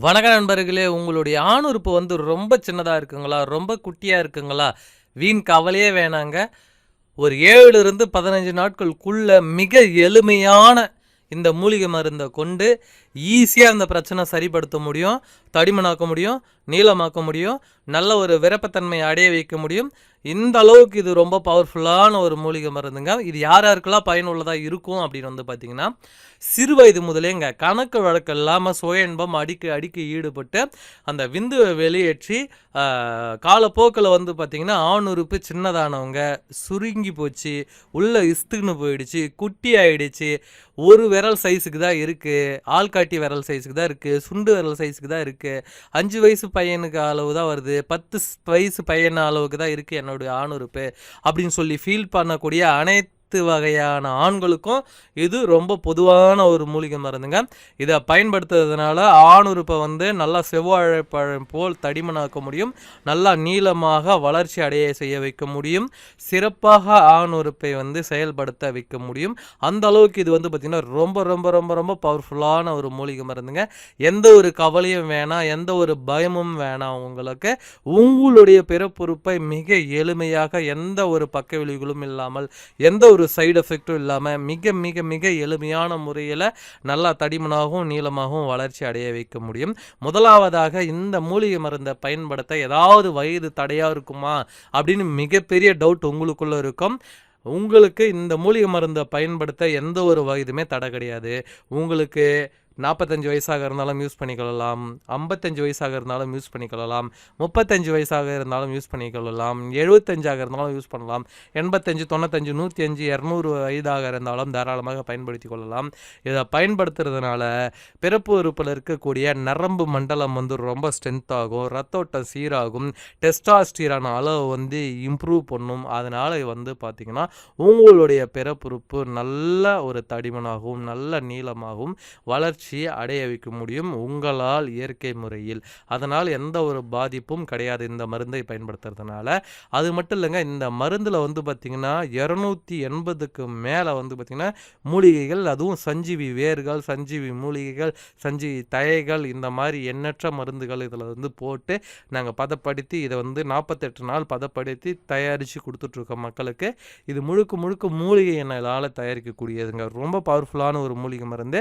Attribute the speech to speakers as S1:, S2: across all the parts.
S1: வணக்க நண்பர்களே உங்களுடைய ஆணுறுப்பு வந்து ரொம்ப சின்னதாக இருக்குங்களா? ரொம்ப குட்டியாக இருக்குங்களா? வீண் கவலையே வேணாங்க. ஒரு ஏழுலேருந்து பதினஞ்சு நாட்களுக்குள்ள மிக எளிமையான இந்த மூலிகை மருந்தை கொண்டு ஈஸியாக இந்த பிரச்சனை சரிப்படுத்த முடியும் தடிமனாக்க முடியும். நீளமாக்க முடியும் நல்ல ஒரு விரப்பத்தன்மையை அடைய வைக்க முடியும். இந்த அளவுக்கு இது ரொம்ப பவர்ஃபுல்லான ஒரு மூலிகை மருந்துங்க. இது யார் யாருக்கெல்லாம் பயனுள்ளதாக இருக்கும் அப்படின்னு வந்து பார்த்தீங்கன்னா சிறு வயது முதலேங்க கணக்கு வழக்கு இல்லாமல் சுய இன்பம் அடிக்க அடிக்க ஈடுபட்டு அந்த விந்துவை வெளியேற்றி காலப்போக்கில் வந்து பார்த்திங்கன்னா ஆணுறுப்பு சின்னதானவங்க சுருங்கி போச்சு உள்ளே இஸ்துன்னு போயிடுச்சு குட்டி ஆயிடுச்சு ஒரு விரல் சைஸுக்கு தான் இருக்குது ஆள்காட்டி விரல் சைஸுக்கு தான் இருக்குது சுண்டு விரல் சைஸுக்கு தான் இருக்குது அஞ்சு வயசு பையனுக்கு அளவு தான் வருது. பத்து வயசு பையன் அளவுக்கு தான் இருக்குது என்னுடைய ஆணுறுப்பு அப்படின்னு சொல்லி ஃபீல் பண்ணக்கூடிய அனைத்து வகையான ஆண்களுக்கும் இது ரொம்ப பொதுவான ஒரு மூலிகை மருந்துங்க. இதை பயன்படுத்துறதுனால ஆணுறுப்பை வந்து நல்லா செவ்வாழைப்பழம் போல் தடிமனாக்க முடியும். நல்லா நீளமாக வளர்ச்சி அடைய செய்ய வைக்க முடியும். சிறப்பாக ஆணுறுப்பை வந்து செயல்படுத்த வைக்க முடியும். அந்த அளவுக்கு இது வந்து பார்த்திங்கன்னா ரொம்ப ரொம்ப ரொம்ப ரொம்ப பவர்ஃபுல்லான ஒரு மூலிகை மருந்துங்க. எந்த ஒரு கவலையும் வேணாம் எந்த ஒரு பயமும் வேணாம் உங்களுக்கு. உங்களுடைய பிறப்புறுப்பை மிக எளிமையாக எந்த ஒரு பக்க விளைவுகளும் இல்லாமல் எந்த ஒரு சைடு எஃபெக்ட்டும் இல்லாமல் மிக மிக மிக எளிமையான முறையில் நல்லா தடிமனாகவும் நீளமாகவும் வளர்ச்சி அடைய வைக்க முடியும். முதலாவதாக இந்த மூலிகை மருந்தை பயன்படுத்த ஏதாவது வயது தடையாக இருக்குமா அப்படின்னு மிகப்பெரிய டவுட் உங்களுக்குள்ளே இருக்கும். உங்களுக்கு இந்த மூலிகை மருந்தை பயன்படுத்த எந்த ஒரு வயதுமே தடை கிடையாது. உங்களுக்கு நாற்பத்தஞ்சு வயசாக இருந்தாலும் யூஸ் பண்ணிக்கொள்ளலாம். ஐம்பத்தஞ்சு வயசாக இருந்தாலும் யூஸ் பண்ணிக்கொள்ளலாம். முப்பத்தஞ்சு வயசாக இருந்தாலும் யூஸ் பண்ணிக்கொள்ளலாம். எழுபத்தஞ்சாக இருந்தாலும் யூஸ் பண்ணலாம். எண்பத்தஞ்சு தொண்ணூத்தஞ்சு நூற்றி அஞ்சு இரநூறு வயதாக இருந்தாலும் தாராளமாக பயன்படுத்தி கொள்ளலாம். இதை பயன்படுத்துறதுனால பிறப்பு உறுப்பில் இருக்கக்கூடிய நரம்பு மண்டலம் வந்து ரொம்ப ஸ்ட்ரென்த் ஆகும். ரத்தோட்டம் சீராகும். டெஸ்டாஸ்டீரான அளவு வந்து இம்ப்ரூவ் பண்ணும். அதனால் வந்து பார்த்திங்கன்னா உங்களுடைய பிறப்புறுப்பு நல்ல ஒரு தடிமனாகவும் நல்ல நீளமாகவும் வளர்ச்சி வளர்ச்சியை அடைய வைக்க முடியும் உங்களால் இயற்கை முறையில். அதனால் எந்த ஒரு பாதிப்பும் கிடையாது இந்த மருந்தை பயன்படுத்துறதுனால. அது மட்டும் இல்லைங்க இந்த மருந்தில் வந்து பார்த்திங்கன்னா இரநூத்தி எண்பதுக்கு மேலே வந்து பார்த்திங்கன்னா மூலிகைகள் அதுவும் சஞ்சீவி வேர்கள் சஞ்சீவி மூலிகைகள் சஞ்சீவி தழைகள் இந்த மாதிரி எண்ணற்ற மருந்துகள் இதில் வந்து போட்டு நாங்கள் பதப்படுத்தி இதை வந்து நாற்பத்தெட்டு நாள் பதப்படுத்தி தயாரித்து கொடுத்துட்ருக்கோம் மக்களுக்கு. இது முழுக்க முழுக்க மூலிகை எண்ணெயால் தயாரிக்கக்கூடியதுங்க. ரொம்ப பவர்ஃபுல்லான ஒரு மூலிகை மருந்து.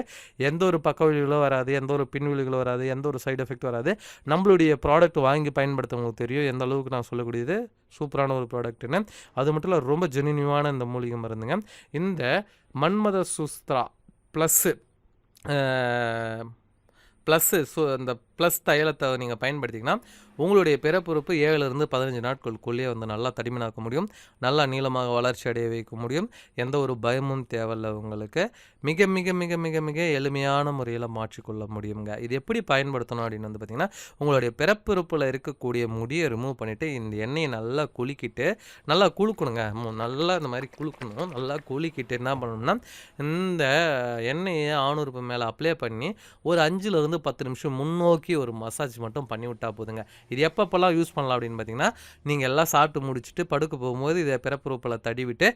S1: எந்த ஒரு பக்கம் பக்கவிழிகளோ வராது எந்த ஒரு பின்விழிகளோ வராது எந்த ஒரு சைடு எஃபெக்ட் வராது. நம்மளுடைய ப்ராடக்ட் வாங்கி பயன்படுத்தவங்களுக்கு தெரியும். எந்த அளவுக்கு நான் சொல்லக்கூடியது? சூப்பரான ஒரு ப்ராடக்ட்னு அது மட்டும் இல்லை ரொம்ப ஜெனினியூவான இந்த மூலிகை மருந்துங்க. இந்த மன்மத சுஸ்திரா ப்ளஸ்ஸு ப்ளஸ்ஸு ஸோ அந்த ப்ளஸ் தைலத்தை நீங்கள் பயன்படுத்திங்கன்னா உங்களுடைய பிறப்புறுப்பு ஏழுலேருந்து பதினஞ்சு நாட்களுக்குள்ளேயே வந்து நல்லா தடிமனாக்க முடியும். நல்லா நீளமாக வளர்ச்சி அடைய வைக்க முடியும். எந்த ஒரு பயமும் தேவையில்ல உங்களுக்கு. மிக மிக மிக மிக மிக எளிமையான முறையில் மாற்றிக்கொள்ள முடியுங்க இது எப்படி பயன்படுத்தணும் அப்படின்னு வந்து பார்த்திங்கன்னா உங்களுடைய பிறப்புறுப்பில் இருக்கக்கூடிய முடியை ரிமூவ் பண்ணிவிட்டு இந்த எண்ணெயை நல்லா குலுக்கிட்டு நல்லா குலுக்கணுங்க. நல்லா இந்த மாதிரி குலுக்கணும். நல்லா குலுக்கிட்டு என்ன பண்ணணும்னா இந்த எண்ணெயை ஆணுறுப்பு மேலே அப்ளை பண்ணி ஒரு அஞ்சுலேருந்து பத்து நிமிஷம் முன்னோக்கி ஒரு மசாஜ் மட்டும் பண்ணி விட்டால் போதுங்க. இது எப்பப்போல்லாம் யூஸ் பண்ணலாம் அப்படின்னு பார்த்தீங்கன்னா நீங்கள் எல்லாம் சாப்பிட்டு முடிச்சுட்டு படுக்க போகும்போது இதை பிறப்புறுப்பில் தடிவிட்டு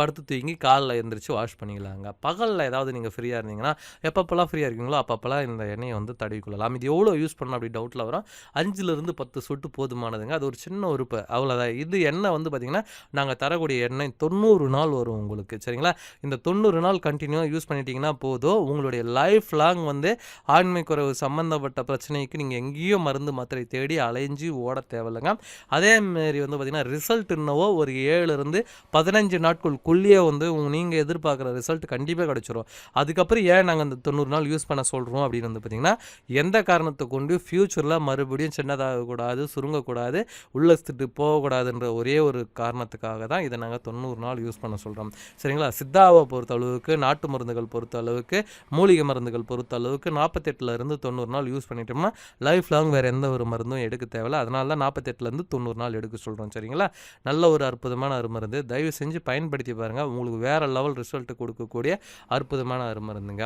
S1: படுத்து தூங்கி காலில் எழுந்திரிச்சு வாஷ் பண்ணிக்கலாங்க. பகலில் ஏதாவது நீங்கள் ஃப்ரீயாக இருந்தீங்கன்னா எப்பப்போல்லாம் ஃப்ரீயாக இருக்கீங்களோ அப்பப்போல்லாம் இந்த எண்ணெயை வந்து தடவிக்கொள்ளலாம் இது எவ்வளோ யூஸ் பண்ணலாம் அப்படி டவுட்டில் வரும். அஞ்சுலேருந்து பத்து சொட்டு போதுமானதுங்க. அது ஒரு சின்ன உறுப்பு. அவ்வளோதான் இது எண்ணெய் வந்து பார்த்திங்கன்னா நாங்கள் தரக்கூடிய எண்ணெய் தொண்ணூறு நாள் வரும் உங்களுக்கு. சரிங்களா? இந்த தொண்ணூறு நாள் கண்டினியூவாக யூஸ் பண்ணிட்டீங்கன்னா போதும். உங்களுடைய லைஃப் லாங் வந்து ஆண்மை குறைவு சம்மந்தப்பட்ட பிரச்சனைக்கு நீங்கள் எங்கேயோ மருந்து மாத்திரை தேடி அலைஞ்சு ஓட தேவையில்லைங்க. அதேமாரி வந்து பார்த்திங்கன்னா ரிசல்ட் என்னவோ ஒரு ஏழுலேருந்து பதினஞ்சு நாட்கள் குள்ளேயே வந்து நீங்கள் எதிர்பார்க்குற ரிசல்ட் கண்டிப்பாக கிடச்சிரும். அதுக்கப்புறம் ஏன் நாங்கள் அந்த தொண்ணூறு நாள் யூஸ் பண்ண சொல்கிறோம் அப்படின்னு வந்து பார்த்திங்கன்னா எந்த காரணத்தை கொண்டு ஃப்யூச்சரில் மறுபடியும் சின்னதாகக்கூடாது சுருங்கக்கூடாது உள்ளத்துட்டு போகக்கூடாதுன்ற ஒரே ஒரு காரணத்துக்காக தான் இதை நாங்கள் தொண்ணூறு நாள் யூஸ் பண்ண சொல்கிறோம் சரிங்களா? சித்தாவை பொறுத்த அளவுக்கு நாட்டு மருந்துகள் பொறுத்த அளவுக்கு மூலிகை மருந்துகள் பொறுத்த அளவுக்கு நாற்பத்தெட்டுலேருந்து தொண்ணூறு நாள் யூஸ் பண்ணிட்டோம்னா லைஃப் லாங் வேறு எந்த ஒரு மருந்தும் எடுக்க தேவையில்ல. அதனால தான் நாற்பத்தெட்டுலேருந்து தொண்ணூறு நாள் எடுக்க சொல்கிறோம் சரிங்களா? நல்ல ஒரு அற்புதமான அருமருந்து. தயவு செஞ்சு பயன்படுத்தி பயன்படுத்தி பாருங்கள் உங்களுக்கு வேறு லெவல் ரிசல்ட்டு கொடுக்கக்கூடிய அற்புதமான அருமருந்துங்க.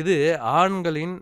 S1: இது ஆண்களின்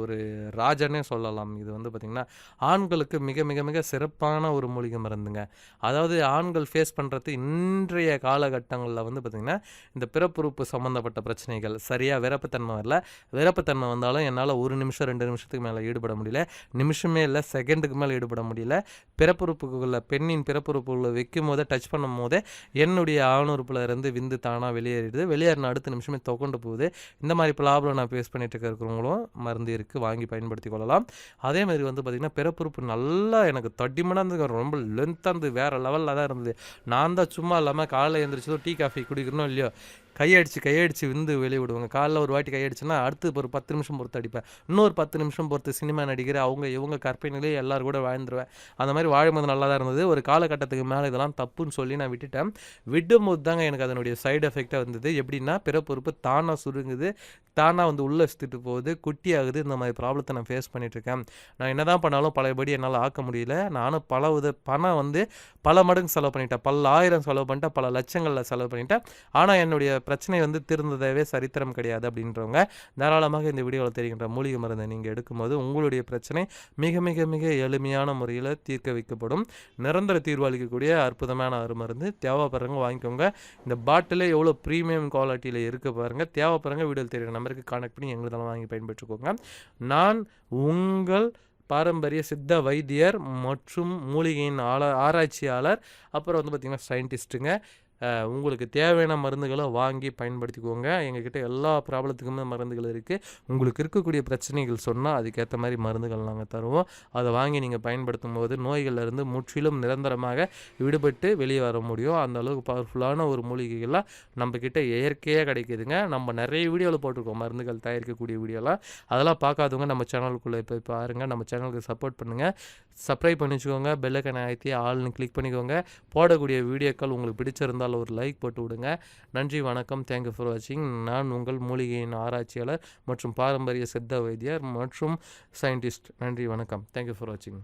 S1: ஒரு ராஜனே சொல்லலாம். இது வந்து பார்த்திங்கன்னா ஆண்களுக்கு மிக மிக மிக சிறப்பான ஒரு மூலிகை மருந்துங்க. அதாவது ஆண்கள் ஃபேஸ் பண்ணுறது இன்றைய காலகட்டங்களில் வந்து பார்த்திங்கன்னா இந்த பிறப்புறுப்பு சம்மந்தப்பட்ட பிரச்சனைகள் சரியாக விரப்பத்தன்மை வரல. விரப்புத்தன்மை வந்தாலும் என்னால் ஒரு நிமிஷம் ரெண்டு நிமிஷத்துக்கு மேலே ஈடுபட முடியல. நிமிஷமே இல்லை செகண்டுக்கு மேலே ஈடுபட முடியல. பிறப்புறுப்புகளில் பெண்ணின் பிறப்புறுப்புகளை வைக்கும் போதே டச் பண்ணும் போதே என்னுடைய ஆணுறுப்பில் இருந்து விந்து தானாக வெளியேறிடுது. வெளியேறின அடுத்த நிமிஷமே தொகண்டு போகுது. இந்த மாதிரி ப்ராப்ளம் நான் ஃபேஸ் பண்ணிட்டு இருக்கிறவங்களும் மருந்து இருக்குது வாங்கி பயன்படுத்தி கொள்ளலாம். அதே மாதிரி வந்து பார்த்திங்கன்னா பிறப்புறுப்பு நல்லா எனக்கு தடிமனாக இருந்தது ரொம்ப லென்த்தாக இருந்தது. வேறு லெவலில் தான் இருந்தது. நான் தான் சும்மா இல்லாமல் காலையில் எழுந்திரிச்சதும் டீ காஃபி குடிக்கிறனோ இல்லையோ கையடிச்சு கையடிச்சு விந்து வெளியே விடுவாங்க காலைல ஒரு வாட்டி கையடிச்சுன்னா அடுத்து ஒரு பத்து நிமிஷம் பொறுத்து அடிப்பேன். இன்னொரு பத்து நிமிஷம் பொறுத்து சினிமா நடிகர் அவங்க இவங்க கற்பனையிலேயே எல்லாரும் கூட வாழ்ந்துருவேன். அந்த மாதிரி வாழும்போது நல்லா தான் இருந்தது. ஒரு காலகட்டத்துக்கு மேலே இதெல்லாம் தப்புன்னு சொல்லி நான் விட்டுட்டேன். விடும்போது தாங்க எனக்கு அதனுடைய சைடு எஃபெக்டாக வந்தது. எப்படின்னா பிறப்புறுப்பு தானாக சுருங்குது தானாக வந்து உள்ளே சுற்றிட்டு போகுது குட்டி ஆகுது இந்த மாதிரி ப்ராப்ளத்தை நான் ஃபேஸ் பண்ணிகிட்ருக்கேன் நான் என்ன தான் பண்ணாலும் பழையபடி என்னால் ஆக்க முடியல. நானும் பல வித பணம் வந்து பல மடங்கு செலவு பண்ணிட்டேன். பல ஆயிரம் செலவு பண்ணிட்டேன் பல லட்சங்களில் செலவு பண்ணிட்டேன். ஆனால் என்னுடைய பிரச்சனை வந்து திருந்ததவே சரித்திரம் கிடையாது அப்படின்றவங்க தாராளமாக இந்த வீடியோவில் தெரிகின்ற மூலிகை மருந்தை நீங்கள் எடுக்கும்போது உங்களுடைய பிரச்சனை மிக மிக மிக எளிமையான முறையில் தீர்க்க வைக்கப்படும். நிரந்தர தீர்வளிக்கக்கூடிய அற்புதமான அற்புதமான அருமருந்து தேவைப்படுறவங்க வாங்கிக்கோங்க. இந்த பாட்டிலே எவ்வளோ ப்ரீமியம் குவாலிட்டியில் இருக்க பாருங்கள் தேவைப்படுறவங்க வீடியோவில் தெரிகிற நம்பருக்கு கான்டாக்ட் பண்ணி எங்களுதெல்லாம் வாங்கி பயன்பெற்றுக்கோங்க. நான் உங்கள் பாரம்பரிய சித்த வைத்தியர் மற்றும் மூலிகையின் ஆள ஆராய்ச்சியாளர். அப்புறம் வந்து பார்த்திங்கன்னா சயின்டிஸ்ட்டுங்க உங்களுக்கு தேவையான மருந்துகளை வாங்கி பயன்படுத்திக்கோங்க. எங்ககிட்ட எல்லா ப்ராப்ளத்துக்குமே மருந்துகள் இருக்குது உங்களுக்கு இருக்கக்கூடிய பிரச்சனைகள் சொன்னால் அதுக்கேற்ற மாதிரி மருந்துகள் நாங்கள் தருவோம். அதை வாங்கி நீங்கள் பயன்படுத்தும் போது நோய்கள்லேருந்து முற்றிலும் நிரந்தரமாக விடுபட்டு வெளியே வர முடியும். அந்த அளவுக்கு பவர்ஃபுல்லான ஒரு மூலிகைகள்லாம் நம்மக்கிட்ட இயற்கையாக கிடைக்குதுங்க. நம்ம நிறைய வீடியோவில் போட்டிருக்கோம். மருந்துகள் தயாரிக்கக்கூடிய வீடியோலாம். அதெல்லாம் பார்க்காதவங்க நம்ம சேனலுக்குள்ளே போய் பாருங்கள் நம்ம சேனலுக்கு சப்போர்ட் பண்ணுங்கள் சப்ஸ்கிரைப் பண்ணி வச்சுக்கோங்க பெல்லைக்கனை அழுத்தி ஆள்னு கிளிக் பண்ணிக்கோங்க. போடக்கூடிய வீடியோக்கள் உங்களுக்கு பிடிச்சிருந்தால் ஒரு லைக் போட்டு விடுங்க. நன்றி வணக்கம். தேங்க்யூ ஃபார் வாட்சிங் நான் உங்கள் மூலிகையின் ஆராய்ச்சியாளர் மற்றும் பாரம்பரிய சித்த வைத்தியர் மற்றும் சயின்டிஸ்ட் நன்றி வணக்கம். தேங்க்யூ ஃபார் வாட்சிங்